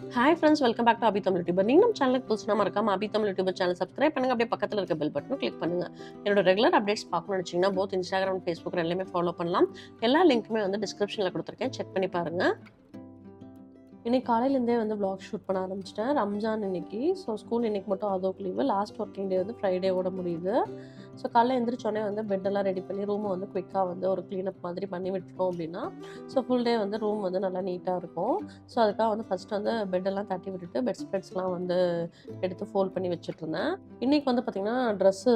Hi friends welcome back to Abhi Tamil YouTuber நீங்கள் நம்ம சேனலுக்கு புதுசுனா மறக்காம Abhi Tamil YouTuber channel subscribe பண்ணுங்க. அப்படியே பக்கத்தில் இருக்க பெல் பட்டனும் கிளிக் பண்ணுங்க. என்னோட ரெகுலர் அப்டேட்ஸ் பார்க்கணும்னு நினச்சிங்கன்னா போத் இன்ஸ்டாகிராம் ஃபேஸ்புக் ரெண்டுமே ஃபாலோ பண்ணலாம். எல்லா லிங்க்குமே வந்து டிஸ்கிரிப்ஷனில் கொடுத்துருக்கேன். செக் பண்ணி பாருங்க. இன்னைக்கு காலையிலேருந்தே வந்து vlog ஷூட் பண்ண ஆரம்பிச்சிட்டேன். ரம்ஜான் இன்னைக்கு. ஸோ ஸ்கூல் இன்னைக்கு மட்டும் அதோக்கு லீவு லாஸ்ட் ஒர்க்கிங் டே வந்து ஃப்ரைடேவோட முடியுது. ஸோ காலைல எழுந்திரிச்சோடனே வந்து பெட்டெல்லாம் ரெடி பண்ணி ரூமை வந்து குயிக்காக வந்து ஒரு க்ளீனப் மாதிரி பண்ணி விட்டுட்டோம் அப்படின்னா ஸோ ஃபுல் டே வந்து ரூம் வந்து நல்லா நீட்டாக இருக்கும். ஸோ அதுக்காக வந்து ஃபஸ்ட்டு வந்து பெட்டெல்லாம் தட்டி விட்டுட்டு பெட் ஸ்ப்ரெட்ஸ்லாம் வந்து எடுத்து ஃபோல்ட் பண்ணி வச்சுட்ருந்தேன் இன்றைக்கி வந்து பார்த்திங்கன்னா ட்ரெஸ்ஸு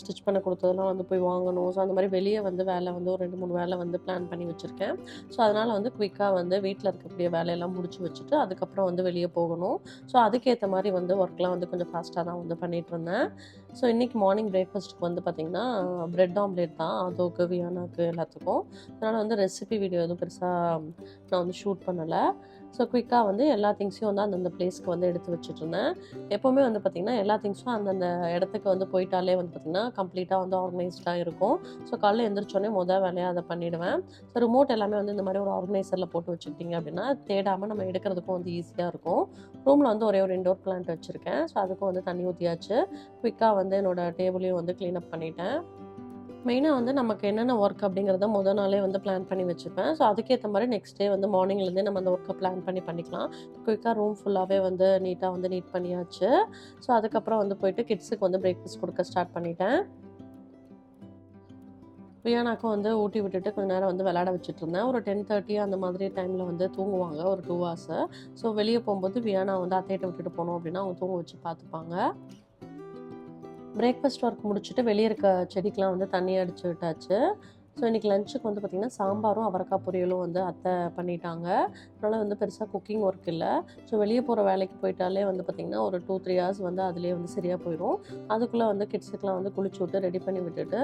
ஸ்டிச் பண்ண கொடுத்ததெல்லாம் வந்து போய் வாங்கணும். ஸோ அந்த மாதிரி வெளியே வந்து வேலை வந்து ஒரு ரெண்டு மூணு வேலை வந்து பிளான் பண்ணி வச்சுருக்கேன். ஸோ அதனால் வந்து குயிக்காக வந்து வீட்டில் இருக்கக்கூடிய வேலையெல்லாம் முடிச்சு வச்சுட்டு அதுக்கப்புறம் வந்து வெளியே போகணும். ஸோ அதுக்கேற்ற மாதிரி வந்து ஒர்க்லாம் வந்து கொஞ்சம் ஃபாஸ்ட்டாக தான் வந்து பண்ணிகிட்டு இருந்தேன் ஸோ இன்றைக்கி மார்னிங் பிரேக்ஃபாஸ்ட்டுக்கு வந்து பார்த்திங்கன்னா ப்ரெட் ஆம்லேட் தான். அதோக்கு வியானாக்கு எல்லாத்துக்கும். அதனால் வந்து ரெசிபி வீடியோ எதுவும் பெருசாக நான் வந்து ஷூட் பண்ணலை. ஸோ குயிக்காக வந்து எல்லா திங்ஸையும் வந்து அந்தந்த பிளேஸ்க்கு வந்து எடுத்து வச்சுட்ருந்தேன் எப்போவுமே வந்து பார்த்திங்கன்னா எல்லா திங்ஸும் அந்தந்த இடத்துக்கு வந்து போயிட்டாலே வந்து பார்த்திங்கன்னா கம்ப்ளீட்டாக வந்து ஆர்கனைஸ்டாக இருக்கும். ஸோ காலைல எந்திரிச்சோடனே மொதல் வேலையாக அதை பண்ணிவிடுவேன் ஸோ ரிமோட் எல்லாமே வந்து இந்த மாதிரி ஒரு ஆர்கனைசரில் போட்டு வச்சுக்கிட்டிங்க அப்படின்னா தேடாமல் நம்ம எடுக்கிறதுக்கும் வந்து ஈஸியாக இருக்கும். ரூமில் வந்து ஒரே ஒரு இண்டோர் பிளான்ட் வச்சுருக்கேன். ஸோ அதுக்கும் வந்து தண்ணி ஊற்றியாச்சு குயிக்காக வந்து என்னோடய டேபிளையும் வந்து க்ளீன் அப் பண்ணிட்டேன். மெயினாக வந்து நமக்கு என்னென்ன ஒர்க் அப்படிங்கிறத முத நாளே வந்து பிளான் பண்ணி வச்சுப்பேன். ஸோ அதுக்கேற்ற மாதிரி நெக்ஸ்ட் டே வந்து மார்னிங்லேருந்தே நம்ம அந்த ஒர்க்கை பிளான் பண்ணி பண்ணிக்கலாம். குயிக்காக ரூம் ஃபுல்லாகவே வந்து நீட்டாக வந்து நீட் பண்ணியாச்சு. ஸோ அதுக்கப்புறம் வந்து போயிட்டு கிட்ஸுக்கு வந்து பிரேக்ஃபாஸ்ட் கொடுக்க ஸ்டார்ட் பண்ணிட்டேன். ரியானாக்கும் வந்து ஊட்டி விட்டுட்டு கொஞ்ச நேரம் வந்து விளையாட வச்சுட்டு இருந்தேன். ஒரு டென் தேர்ட்டி அந்த மாதிரி டைமில் வந்து தூங்குவாங்க ஒரு டூ ஹவர்ஸு ஸோ வெளியே போகும்போது வியானா வந்து அத்தையிட்ட விட்டுட்டு போனோம் அப்படின்னா அவங்க தூங்க வச்சு பார்த்துப்பாங்க. பிரேக்ஃபாஸ்ட் ஒர்க் முடிச்சுட்டு வெளியே இருக்க செடிக்கெலாம் வந்து தண்ணி அடிச்சு விட்டாச்சு. ஸோ இன்றைக்கி லஞ்சுக்கு வந்து பார்த்திங்கன்னா சாம்பாரும் அவரக்காய் பொரியலும் வந்து அத்தை பண்ணிட்டாங்க. அதனால் வந்து பெருசாக குக்கிங் ஒர்க் இல்லை. ஸோ வெளியே போகிற வேலைக்கு போயிட்டாலே வந்து பார்த்திங்கன்னா ஒரு டூ த்ரீ ஹவர்ஸ் வந்து அதுலேயே வந்து சரியாக போயிடும் அதுக்குள்ளே வந்து கிட்ஸுக்கெலாம் வந்து குளிச்சு விட்டு ரெடி பண்ணி விட்டுட்டு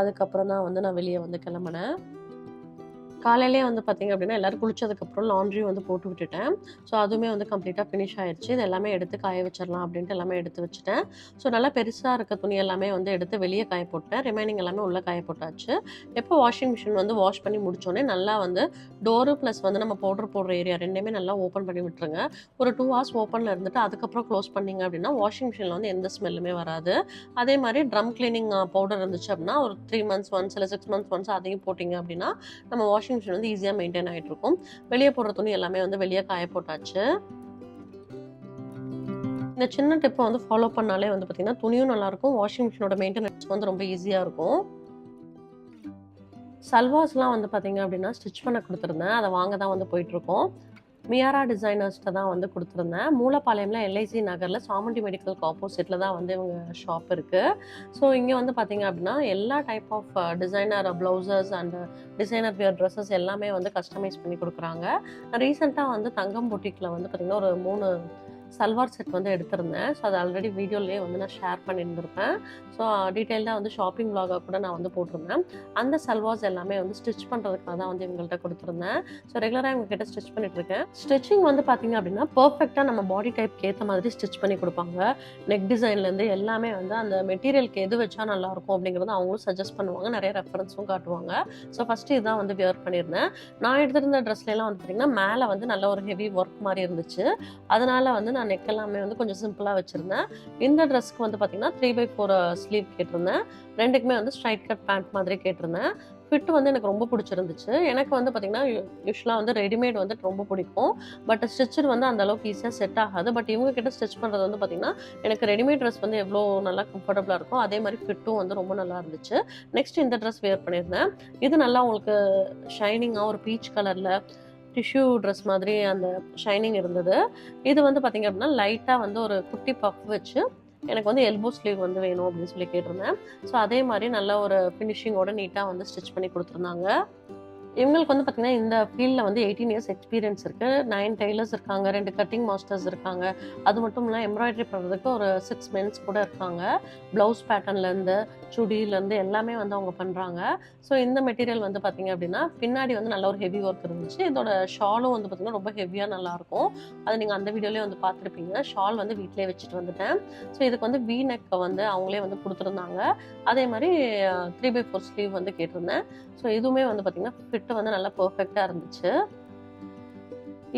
அதுக்கப்புறம் தான் வந்து நான் வெளியே வந்து கிளம்புனேன். காலையிலேயே வந்து பார்த்திங்க அப்படின்னா எல்லோரும் குளிச்சதுக்கப்புறம் லாண்ட்ரி வந்து போட்டு விட்டுட்டேன். ஸோ அதுவுமே வந்து கம்ப்ளீட்டாக ஃபினிஷ் ஆயிடுச்சு இது எல்லாமே எடுத்து காய வச்சிடலாம் அப்படின்ட்டு எல்லாமே எடுத்து வச்சுட்டேன். ஸோ நல்லா பெருசாக இருக்க துணி எல்லாமே வந்து எடுத்து வெளியே காய போட்டேன். ரிமைனிங் எல்லாமே உள்ளே காய போட்டாச்சு. எப்போ வாஷிங் மிஷின் வந்து வாஷ் பண்ணி முடிச்சோடனே நல்லா வந்து டோரு ப்ளஸ் வந்து நம்ம பவுடர் போடுற ஏரியா ரெண்டுமே நல்லா ஓப்பன் பண்ணி விட்டுருங்க. ஒரு டூ ஹவர்ஸ் ஓப்பனில் இருந்துட்டு அதுக்கப்புறம் க்ளோஸ் பண்ணிங்க அப்படின்னா வாஷிங் மிஷினில் வந்து எந்த ஸ்மெல்லுமே வராது. அதே மாதிரி ட்ரம் கிளீனிங் பவுடர் இருந்துச்சு அப்படின்னா ஒரு த்ரீ மந்த்ஸ் ஒன்ஸ் இல்லை சிக்ஸ் மந்த்ஸ் ஒன்ஸ் அதையும் போட்டிங்க அப்படின்னா நம்ம வாஷிங் மிஷின் வந்து ஈஸியாக மெயின்டைன் ஆகிட்டு இருக்கும் வெளியே போடுற துணி எல்லாமே வந்து வெளியே காய போட்டாச்சு. இந்த சின்ன டிப்பை வந்து ஃபாலோ பண்ணாலே வந்து பார்த்திங்கன்னா துணியும் நல்லாயிருக்கும் வாஷிங் மிஷினோட மெயின்டெனன்ஸ் வந்து ரொம்ப ஈஸியாக இருக்கும். சல்வாஸ்லாம் வந்து பார்த்திங்க அப்படின்னா ஸ்டிச் பண்ண கொடுத்துருந்தேன். அதை வாங்க தான் வந்து போயிட்டுருக்கோம். மியாரா டிசைனர்ஸ்கிட்ட தான் வந்து கொடுத்துருந்தேன். மூலப்பாளையம்ல எல்ஐசி நகரில் சாமண்டி மெடிக்கலுக்கு ஆப்போசிட்டில் தான் வந்து இவங்க ஷாப் இருக்குது ஸோ இங்கே வந்து பார்த்தீங்க அப்படின்னா எல்லா type of designer blouses and designer wear dresses எல்லாமே வந்து கஸ்டமைஸ் பண்ணி கொடுக்குறாங்க. ரீசெண்டாக வந்து தங்கம் பொட்டிக்கில் வந்து பார்த்திங்கன்னா ஒரு மூணு சல்வார் செட் வந்து எடுத்திருந்தேன். ஸோ அது ஆல்ரெடி வீடியோலேயே வந்து நான் ஷேர் பண்ணியிருந்திருப்பேன். ஸோ டீட்டெயில்டாக வந்து ஷாப்பிங் விலாகாக கூட நான் வந்து போட்டிருந்தேன். அந்த சல்வார்ஸ் எல்லாமே வந்து ஸ்டிச் பண்ணுறதுக்காக தான் வந்து இவங்கள்ட்ட கொடுத்துருந்தேன். ஸோ ரெகுலராக இவங்ககிட்ட ஸ்டிச் பண்ணிட்டுருக்கேன். ஸ்டிச்சிங் வந்து பார்த்தீங்க அப்படின்னா பர்ஃபெக்டாக நம்ம பாடி டைப்க்கு ஏற்ற மாதிரி ஸ்டிச் பண்ணி கொடுப்பாங்க. நெக் டிசைன்லேருந்து எல்லாமே வந்து அந்த மெட்டீரியலுக்கு எது வச்சா நல்லாயிருக்கும் அப்படிங்கிறத அவங்களும் சஜஸ்ட் பண்ணுவாங்க. நிறைய ரெஃபரன்ஸும் காட்டுவாங்க. ஸோ ஃபஸ்ட்டு இதுதான் வந்து வியர் பண்ணியிருந்தேன். நான் எடுத்திருந்த ட்ரெஸ்லாம் வந்து பார்த்திங்கன்னா மேலே வந்து நல்ல ஒரு ஹெவி ஒர்க் மாதிரி இருந்துச்சு. அதனால் வந்து நான் நெக் எல்லாமே வந்து கொஞ்சம் சிம்பிளாக வச்சுருந்தேன். இந்த ட்ரெஸ்க்கு வந்து பார்த்தீங்கன்னா த்ரீ பை ஃபோர் ஸ்லீவ் கேட்டிருந்தேன். ரெண்டுக்குமே வந்து ஸ்ட்ரைட் கட் பேண்ட் மாதிரி கேட்டிருந்தேன். ஃபிட் வந்து எனக்கு ரொம்ப பிடிச்சிருந்துச்சு. எனக்கு வந்து பார்த்திங்கன்னா யூஸ்வலாக வந்து ரெடிமேட் வந்து ரொம்ப பிடிக்கும். பட் ஸ்டிச்சர் வந்து அந்த அளவுக்கு ஈஸியாக செட் ஆகாது. பட் இவங்க கிட்ட ஸ்டிச் பண்ணுறது வந்து பார்த்திங்கன்னா எனக்கு ரெடிமேட் ட்ரெஸ் வந்து எவ்வளோ நல்லா கம்ஃபர்டபுளாக இருக்கும் அதே மாதிரி ஃபிட்டும் வந்து ரொம்ப நல்லா இருந்துச்சு. நெக்ஸ்ட் இந்த ட்ரெஸ் வேர் பண்ணியிருந்தேன். இது நல்லா உங்களுக்கு ஷைனிங்காக ஒரு பீச் கலரில் டிஷ்யூ ட்ரெஸ் மாதிரி அந்த ஷைனிங் இருந்தது. இது வந்து பார்த்திங்க அப்படின்னா லைட்டாக வந்து ஒரு குட்டி பஃப் வச்சு எனக்கு வந்து எல்போ ஸ்லீவ் வந்து வேணும் அப்படின்னு சொல்லி கேட்டிருந்தேன். ஸோ அதே மாதிரி நல்ல ஒரு ஃபினிஷிங்கோட நீட்டாக வந்து ஸ்டிச் பண்ணி கொடுத்துருந்தாங்க. இவங்களுக்கு வந்து பார்த்திங்கன்னா இந்த ஃபீல்டில் வந்து எயிட்டீன் இயர்ஸ் எக்ஸ்பீரியன்ஸ் இருக்குது நைன் டெய்லர்ஸ் இருக்காங்க ரெண்டு கட்டிங் மாஸ்டர்ஸ் இருக்காங்க. அது மட்டும் இல்லை எம்ப்ராய்டரி பண்ணுறதுக்கு ஒரு சிக்ஸ் மென்ஸ் கூட இருக்காங்க. ப்ளவுஸ் பேட்டர்ன்லேருந்து சுடியிலேருந்து எல்லாமே வந்து அவங்க பண்ணுறாங்க ஸோ இந்த மெட்டீரியல் வந்து பார்த்திங்க அப்படின்னா பின்னாடி வந்து நல்ல ஒரு ஹெவி ஒர்க் இருந்துச்சு. இதோட ஷாலும் வந்து பார்த்திங்கன்னா ரொம்ப ஹெவியாக நல்லாயிருக்கும் அது நீங்கள் அந்த வீடியோலேயே வந்து பார்த்துருப்பீங்க ஷால் வந்து வீட்டிலே வச்சுட்டு வந்துட்டேன். ஸோ இதுக்கு வந்து வி நெக்கை வந்து அவங்களே வந்து கொடுத்துருந்தாங்க. அதே மாதிரி த்ரீ பை ஃபோர் ஸ்லீவ் வந்து கேட்டிருந்தேன். ஸோ இதுவுமே வந்து பார்த்திங்கன்னா ஃபிட்டு வந்து நல்லா பர்ஃபெக்டாக இருந்துச்சு.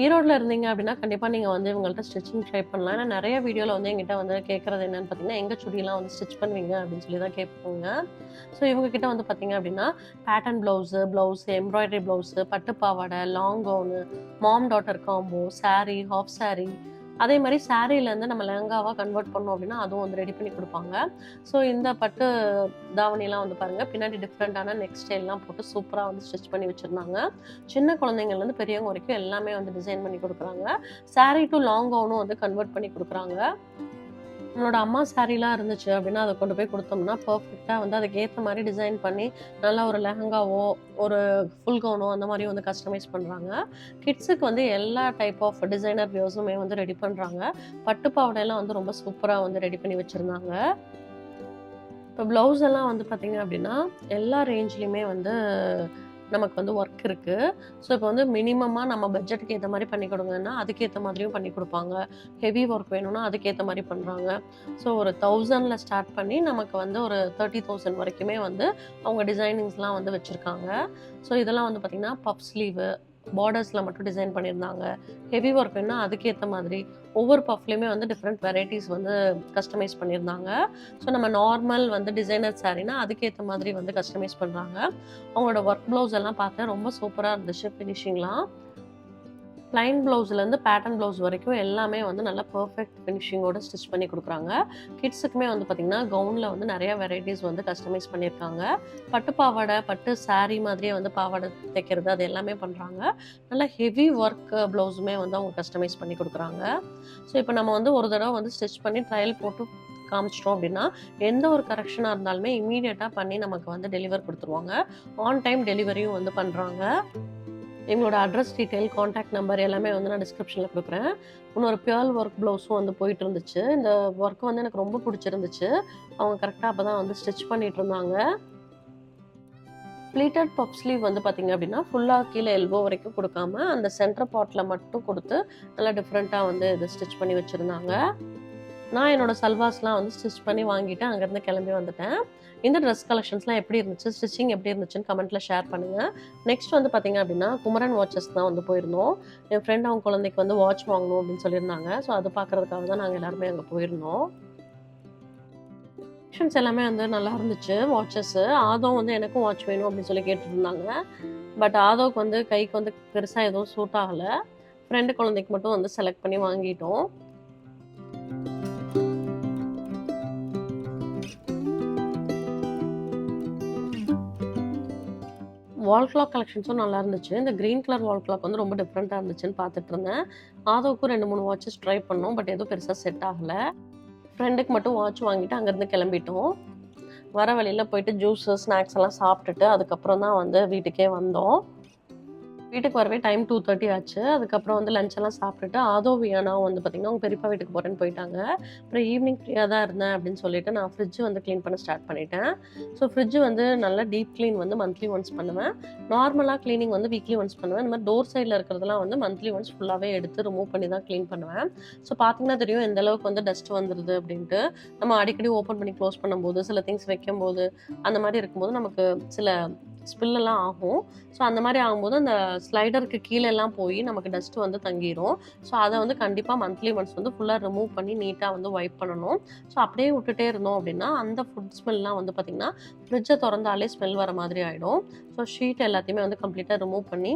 ஈரோடில் இருந்தீங்க அப்படின்னா கண்டிப்பாக நீங்கள் வந்து இவங்கள்ட்ட ஸ்டிச்சிங் ட்ரை பண்ணலாம். ஏன்னா நிறைய வீடியோவில் வந்து எங்கிட்ட வந்து கேட்குறது என்னென்னு பார்த்தீங்கன்னா எங்கள் சுடியெல்லாம் வந்து ஸ்டிச் பண்ணுவீங்க அப்படின்னு சொல்லி தான் கேட்போங்க. ஸோ இவங்கக்கிட்ட வந்து பார்த்தீங்க அப்படின்னா pattern blouse blouse embroidery blouse பட்டு பாவாடை long gown mom daughter combo sari half sari அதே மாதிரி சாரீலேருந்து நம்ம லெஹங்காவாக கன்வெர்ட் பண்ணோம் அப்படின்னா அதுவும் வந்து ரெடி பண்ணி கொடுப்பாங்க. ஸோ இந்த பட்டு தாவணிலாம் வந்து பாருங்கள் பின்னாடி டிஃப்ரெண்ட்டான நெக் ஸ்டைல்லாம் போட்டு சூப்பராக வந்து ஸ்டிச் பண்ணி வச்சுருந்தாங்க. சின்ன குழந்தைங்கள்லேருந்து பெரியவங்க வரைக்கும் எல்லாமே வந்து டிசைன் பண்ணி கொடுக்குறாங்க. சாரீ டு லாங் கவுனும் வந்து கன்வெர்ட் பண்ணி கொடுக்குறாங்க. நம்மளோட அம்மா சாரீலாம் இருந்துச்சு அப்படின்னா அதை கொண்டு போய் கொடுத்தோம்னா பர்ஃபெக்டாக வந்து அதுக்கேற்ற மாதிரி டிசைன் பண்ணி நல்லா ஒரு லெஹங்காவோ ஒரு ஃபுல் கவுனோ அந்த மாதிரி வந்து கஸ்டமைஸ் பண்ணுறாங்க கிட்ஸுக்கு வந்து எல்லா டைப் ஆஃப் டிசைனர் வியூஸுமே வந்து ரெடி பண்ணுறாங்க பட்டு பாவடையெல்லாம் வந்து ரொம்ப சூப்பராக வந்து ரெடி பண்ணி வச்சுருந்தாங்க. இப்போ ப்ளவுஸ் எல்லாம் வந்து பார்த்திங்க அப்படின்னா எல்லா ரேஞ்ச்லேயுமே வந்து நமக்கு வந்து ஒர்க் இருக்குது ஸோ இப்போ வந்து மினிமமாக நம்ம பட்ஜெட்டுக்கு ஏற்ற மாதிரி பண்ணி கொடுங்கன்னா அதுக்கேற்ற மாதிரியும் பண்ணி கொடுப்பாங்க. ஹெவி ஒர்க் வேணும்னா அதுக்கேற்ற மாதிரி பண்ணுறாங்க ஸோ ஒரு தௌசண்டில் ஸ்டார்ட் பண்ணி நமக்கு வந்து ஒரு தேர்ட்டி தௌசண்ட் வரைக்குமே வந்து அவங்க டிசைனிங்ஸ்லாம் வந்து வச்சுருக்காங்க. ஸோ இதெல்லாம் வந்து பார்த்திங்கன்னா பப் ஸ்லீவு பார்டர்ஸில் மட்டும் டிசைன் பண்ணியிருந்தாங்க. ஹெவி ஒர்க் வேணும்னா அதுக்கேற்ற மாதிரி ஒவ்வொரு பஃப்லேயுமே வந்து டிஃப்ரெண்ட் வெரைட்டிஸ் வந்து கஸ்டமைஸ் பண்ணியிருந்தாங்க. ஸோ நம்ம நார்மல் வந்து டிசைனர் சாரீனா அதுக்கேற்ற மாதிரி வந்து கஸ்டமைஸ் பண்ணுறாங்க அவங்களோட ஒர்க் ப்ளவுஸ் எல்லாம் பார்த்தேன். ரொம்ப சூப்பராக இருந்துச்சு ஃபினிஷிங்லாம் ப்ளைன் ப்ளவுஸ்லேருந்து பேட்டர்ன் ப்ளவுஸ் வரைக்கும் எல்லாமே வந்து நல்லா பர்ஃபெக்ட் ஃபினிஷிங்கோடு ஸ்டிச் பண்ணி கொடுக்குறாங்க. கிட்ஸுக்குமே வந்து பார்த்திங்கன்னா கவுனில் வந்து நிறைய வெரைட்டிஸ் வந்து கஸ்டமைஸ் பண்ணியிருக்காங்க. பட்டு பாவாடை பட்டு சாரீ மாதிரியே வந்து பாவாடை தைக்கிறது அது எல்லாமே பண்ணுறாங்க நல்லா ஹெவி ஒர்க் ப்ளவுஸுமே வந்து அவங்க கஸ்டமைஸ் பண்ணி கொடுக்குறாங்க. ஸோ இப்போ நம்ம வந்து ஒரு தடவை வந்து ஸ்டிச் பண்ணி ட்ரையல் போட்டு காமிச்சிட்டோம் அப்படின்னா எந்த ஒரு கரெக்ஷனாக இருந்தாலுமே இமீடியட்டாக பண்ணி நமக்கு வந்து டெலிவர் கொடுத்துருவாங்க. ஆன் டைம் டெலிவரியும் வந்து பண்ணுறாங்க எங்களோட அட்ரஸ் டீட்டெயில் காண்டாக்ட் நம்பர் எல்லாமே வந்து நான் டிஸ்கிரிப்ஷனில் கொடுக்குறேன். இன்னொரு பியர்ல் ஒர்க் ப்ளவுஸும் வந்து போயிட்டு இருந்துச்சு. இந்த ஒர்க் வந்து எனக்கு ரொம்ப பிடிச்சிருந்துச்சு. அவங்க கரெக்டாக அப்போ தான் வந்து ஸ்டிச் பண்ணிட்டு இருந்தாங்க. ப்ளீட்டட் பப் ஸ்லீவ் வந்து பார்த்தீங்க அப்படின்னா ஃபுல்லாக கீழே எல்போ வரைக்கும் கொடுக்காம அந்த சென்டர் பாட்டில் மட்டும் கொடுத்து நல்லா டிஃப்ரெண்ட்டாக வந்து இது ஸ்டிச் பண்ணி வச்சுருந்தாங்க. நான் என்னோட சல்வாஸ்லாம் வந்து ஸ்டிச் பண்ணி வாங்கிட்டு அங்கேருந்து கிளம்பி வந்துட்டேன். இந்த ட்ரெஸ் கலெக்ஷன்ஸ்லாம் எப்படி இருந்துச்சு? ஸ்டிச்சிங் எப்படி இருந்துச்சுன்னு கமெண்ட்டில் ஷேர் பண்ணுங்கள் நெக்ஸ்ட் வந்து பார்த்தீங்க அப்படின்னா குமரன் வாட்சஸ் தான் வந்து போயிருந்தோம். என் ஃப்ரெண்ட் அவங்க குழந்தைக்கு வந்து வாட்ச் வாங்கணும் அப்படின்னு சொல்லியிருந்தாங்க. ஸோ அது பார்க்குறதுக்காக தான் நாங்கள் எல்லாருமே அங்கே போயிருந்தோம். கலெக்ஷன்ஸ் எல்லாமே வந்து நல்லா இருந்துச்சு. வாட்சஸ்ஸு ஆதம் வந்து எனக்கும் வாட்ச் வேணும் அப்படின்னு சொல்லி கேட்டுருந்தாங்க. பட் ஆதோவுக்கு வந்து கைக்கு வந்து பெருசாக எதுவும் சூட் ஆகலை. ஃப்ரெண்டு குழந்தைக்கு மட்டும் வந்து செலக்ட் பண்ணி வாங்கிட்டோம். வால் கிளாக் கலெக்ஷன்ஸும் நல்லா இருந்துச்சு. இந்த க்ரீன் கலர் வால் கிளாக் வந்து ரொம்ப டிஃப்ரெண்ட்டாக இருந்துச்சுன்னு பார்த்துட்டு இருந்தேன். ஆதோவுக்கும் ரெண்டு மூணு வாட்சஸ் ட்ரை பண்ணோம் பட் எதுவும் பெருசாக செட் ஆகலை. ஃப்ரெண்டுக்கு மட்டும் வாட்ச் வாங்கிட்டு அங்கேருந்து கிளம்பிட்டோம். வர வழியில் போயிட்டு ஜூஸு ஸ்நாக்ஸ் எல்லாம் சாப்பிட்டுட்டு அதுக்கப்புறம் தான் வந்து வீட்டுக்கே வந்தோம். வீட்டுக்கு வரவே டைம் டூ தேர்ட்டி ஆச்சு. அதுக்கப்புறம் வந்து லஞ்செல்லாம் சாப்பிட்டுட்டு ஆதோ வியானா வந்து பார்த்திங்கன்னா அவங்க பெரியப்பா வீட்டுக்கு போகிறேன்னு போயிட்டாங்க. அப்புறம் ஈவினிங் ஃப்ரீயாக தான் இருந்தேன் அப்படின்னு சொல்லிட்டு நான் ஃப்ரிட்ஜ் வந்து க்ளீன் பண்ண ஸ்டார்ட் பண்ணிட்டேன். ஸோ ஃப்ரிட்ஜ் வந்து நல்லா டீப் க்ளீன் வந்து மந்த்லி ஒன்ஸ் பண்ணுவேன். நார்மலாக க்ளீனிங் வந்து வீக்லி ஒன்ஸ் பண்ணுவேன். இந்த மாதிரி டோர் சைடில் இருக்கிறதுலாம் வந்து மந்த்லி ஒன்ஸ் ஃபுல்லாகவே எடுத்து ரிமூவ் பண்ணி தான் க்ளீன் பண்ணுவேன். ஸோ பார்த்தீங்கன்னா தெரியும் எந்த அளவுக்கு வந்து டஸ்ட் வந்துடுது அப்படின்ட்டு. நம்ம அடிக்கடி ஓப்பன் பண்ணி க்ளோஸ் பண்ணும்போது சில திங்ஸ் வைக்கும்போது அந்த மாதிரி இருக்கும்போது நமக்கு சில ஸ்பில்லெல்லாம் ஆகும். ஸோ அந்த மாதிரி ஆகும்போது அந்த ஸ்லைடருக்கு கீழே எல்லாம் போய் நமக்கு டஸ்ட் வந்து தங்கிரும். ஸோ அதை வந்து கண்டிப்பாக மந்த்லி ஒன்ஸ் வந்து ஃபுல்லாக ரிமூவ் பண்ணி நீட்டாக வந்து வைப் பண்ணணும். ஸோ அப்படியே விட்டுட்டே இருந்தோம் அப்படின்னா அந்த ஃபுட் ஸ்மெல்லாம் வந்து பார்த்திங்கன்னா ஃப்ரிட்ஜை திறந்தாலே ஸ்மெல் வர மாதிரி ஆகிடும் ஸோ ஷீட் எல்லாத்தையுமே வந்து கம்ப்ளீட்டாக ரிமூவ் பண்ணி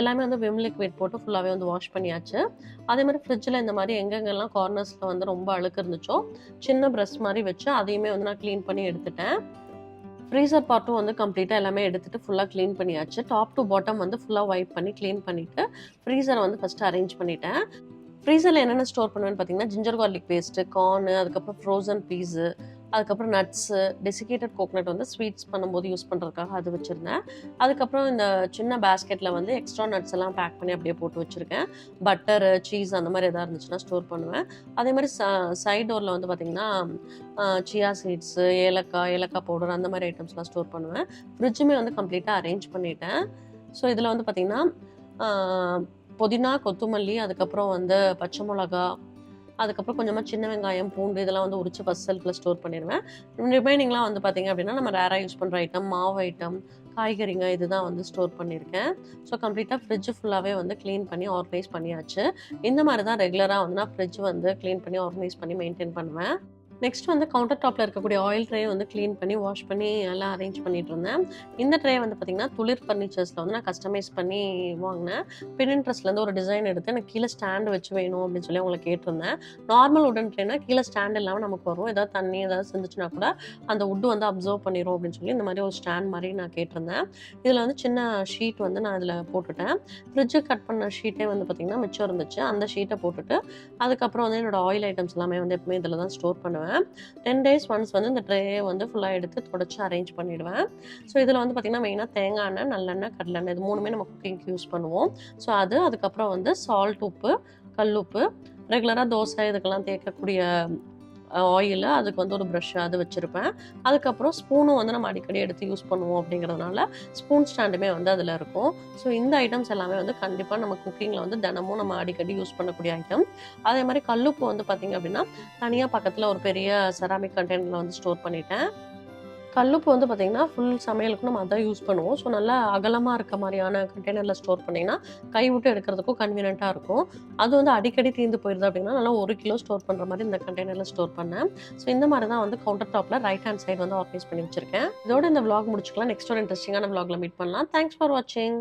எல்லாமே வந்து விம் லிக்விட் போட்டு ஃபுல்லாகவே வந்து வாஷ் பண்ணியாச்சு. அதே மாதிரி ஃப்ரிட்ஜில் இந்த மாதிரி எங்கெங்கெல்லாம் கார்னர்ஸில் வந்து ரொம்ப அழுக்கு இருந்துச்சோ சின்ன ப்ரெஷ் மாதிரி வச்சு அதையுமே வந்து நான் க்ளீன் பண்ணி எடுத்துட்டேன். ஃப்ரீசர் பார்ட்டும் வந்து கம்ப்ளீட்டாக எல்லாமே எடுத்துகிட்டு ஃபுல்லாக க்ளீன் பண்ணியாச்சு. டாப் டு பாட்டம் வந்து ஃபுல்லாக ஒயிட் பண்ணி க்ளீன் பண்ணிவிட்டு ஃப்ரீசரை வந்து ஃபஸ்ட்டு அரேஞ்ச் பண்ணிட்டேன். ஃப்ரீசரில் என்னென்ன ஸ்டோர் பண்ணுவேன்னு பார்த்தீங்கன்னா ஜிஞ்சர் கார்லிக் பேஸ்ட்டு கார்னு அதுக்கப்புறம் ஃப்ரோசன் பீஸு அதுக்கப்புறம் நட்ஸு டெசிகேட்டட் கோகனட் வந்து ஸ்வீட்ஸ் பண்ணும்போது யூஸ் பண்ணுறதுக்காக அது வச்சுருந்தேன். அதுக்கப்புறம் இந்த சின்ன பேஸ்கெட்டில் வந்து எக்ஸ்ட்ரா நட்ஸ் எல்லாம் பேக் பண்ணி அப்படியே போட்டு வச்சுருக்கேன். பட்டரு சீஸ் அந்த மாதிரி எதாவது இருந்துச்சுன்னா ஸ்டோர் பண்ணுவேன். அதே மாதிரி ச சைட் டோரில் வந்து பார்த்திங்கன்னா சியா சீட்ஸு ஏலக்காய் ஏலக்காய் பவுடர் அந்த மாதிரி ஐட்டம்ஸ்லாம் ஸ்டோர் பண்ணுவேன். ஃப்ரிட்ஜுமே வந்து கம்ப்ளீட்டாக அரேஞ்ச் பண்ணிட்டேன். ஸோ இதில் வந்து பார்த்திங்கன்னா புதினா கொத்தமல்லி அதுக்கப்புறம் வந்து பச்சை மிளகா அதுக்கப்புறம் கொஞ்சமாக சின்ன வெங்காயம் பூண்டு இதெல்லாம் வந்து உரிச்சு ஃபஸ்ட் செல்ஃபில் ஸ்டோர் பண்ணிடுவேன். ரிமைனிங்லாம் வந்து பார்த்திங்க அப்படின்னா நம்ம ரேராக யூஸ் பண்ணுற ஐட்டம் மாவு ஐட்டம் காய்கறிங்க இதுதான் வந்து ஸ்டோர் பண்ணியிருக்கேன். ஸோ கம்ப்ளீட்டாக ஃப்ரிட்ஜ் ஃபுல்லாகவே வந்து க்ளீன் பண்ணி ஆர்கனைஸ் பண்ணியாச்சு. இந்த மாதிரி தான் ரெகுலராக வந்து நான் ஃப்ரிட்ஜ் வந்து க்ளீன் பண்ணி ஆர்கனைஸ் பண்ணி மெயின்டைன் பண்ணுவேன். நெக்ஸ்ட் வந்து கவுண்டர் டாப்பில் இருக்கக்கூடிய ஆயில் ட்ரே வந்து க்ளீன் பண்ணி வாஷ் பண்ணி எல்லாம் அரேஞ்ச் பண்ணிட்டு இருந்தேன். இந்த ட்ரே வந்து பார்த்திங்கன்னா துளிர் ஃபர்னிச்சர்ஸில் வந்து நான் கஸ்டமைஸ் பண்ணி வாங்கினேன். பின் இன்ட்ரெஸ்ட்லேருந்து ஒரு டிசைன் எடுத்து எனக்கு கீழே ஸ்டாண்டு வச்சு வேணும் அப்படின்னு சொல்லி உங்களை கேட்டிருந்தேன். நார்மல் உடன் ட்ரேனா கீழே ஸ்டாண்ட் இல்லாமல் நமக்கு வரும். ஏதாவது தண்ணி ஏதாவது செஞ்சுச்சுன்னா கூட அந்த உட்டு வந்து அப்சர்வ் பண்ணிடும் அப்படின்னு சொல்லி இந்த மாதிரி ஒரு ஸ்டாண்ட் மாதிரி நான் கேட்டிருந்தேன். இதில் வந்து சின்ன ஷீட் வந்து நான் இதில் போட்டுட்டேன். ஃப்ரிட்ஜு கட் பண்ண ஷீட்டே வந்து பார்த்திங்கன்னா மிச்சம் இருந்துச்சு. அந்த ஷீட்டை போட்டுட்டு அதுக்கப்புறம் வந்து என்னோட ஆயில் ஐட்டம்ஸ் எல்லாமே வந்து எப்பவுமே இதில் தான் ஸ்டோர் பண்ணுவேன். டென் டேஸ் ஒன்ஸ் வந்து இந்த ட்ரேயை வந்து ஃபுல்லாக எடுத்து தொடச்சி அரேஞ்ச் பண்ணிடுவேன். ஸோ இதில் வந்து பார்த்திங்கன்னா மெயினாக தேங்காய் எண்ணெய் நல்லெண்ணெய் கடலெண்ணெய் இது மூணுமே நம்ம குக்கிங்க்கு யூஸ் பண்ணுவோம். ஸோ அது அதுக்கப்புறம் வந்து சால்ட் உப்பு கல்லுப்பு ரெகுலராக தோசை இதுக்கெல்லாம் தேய்க்கக்கூடிய ஆயில் அதுக்கு வந்து ஒரு ப்ரஷ் அது வச்சுருப்பேன். அதுக்கப்புறம் ஸ்பூனும் வந்து நம்ம அடிக்கடி எடுத்து யூஸ் பண்ணுவோம் அப்படிங்கிறதுனால ஸ்பூன் ஸ்டாண்டுமே வந்து அதில் இருக்கும். ஸோ இந்த ஐட்டம்ஸ் எல்லாமே வந்து கண்டிப்பாக நம்ம குக்கிங்கில் வந்து தினமும் நம்ம அடிக்கடி யூஸ் பண்ணக்கூடிய ஐட்டம் அதே மாதிரி கல்லுப்பு வந்து பார்த்திங்க அப்படின்னா தனியாக பக்கத்தில் ஒரு பெரிய செராமிக் கண்டெய்னரில் வந்து ஸ்டோர் பண்ணிட்டேன். கல்லுப்பு வந்து பார்த்திங்கன்னா ஃபுல் சமையலுக்கு நம்ம அதான் யூஸ் பண்ணுவோம். ஸோ நல்லா அகலமாக இருக்க மாதிரியான கண்டெய்னரில் ஸ்டோர் பண்ணிங்கன்னா கை விட்டு எடுக்கிறதுக்கும் கன்வீனியண்ட்டாக இருக்கும். அது வந்து அடிக்கடி தீர்ந்து போயிடுது அப்படின்னா நல்லா ஒரு கிலோ ஸ்டோர் பண்ணுற மாதிரி இந்த கண்டெய்னரில் ஸ்டோர் பண்ணேன். ஸோ இந்த மாதிரி தான் வந்து கவுண்டர் டாப்பில் ரைட் ஹேண்ட் சைடு வந்து ஆர்கனைஸ் பண்ணி வச்சிருக்கேன். இதோட இந்த விளாக் முடிச்சுக்கலாம். நெக்ஸ்ட் ஒரு இன்ட்ரெஸ்டிங்கான விளாகில் மீட் பண்ணலாம். தேங்க்ஸ் ஃபார் வாட்சிங்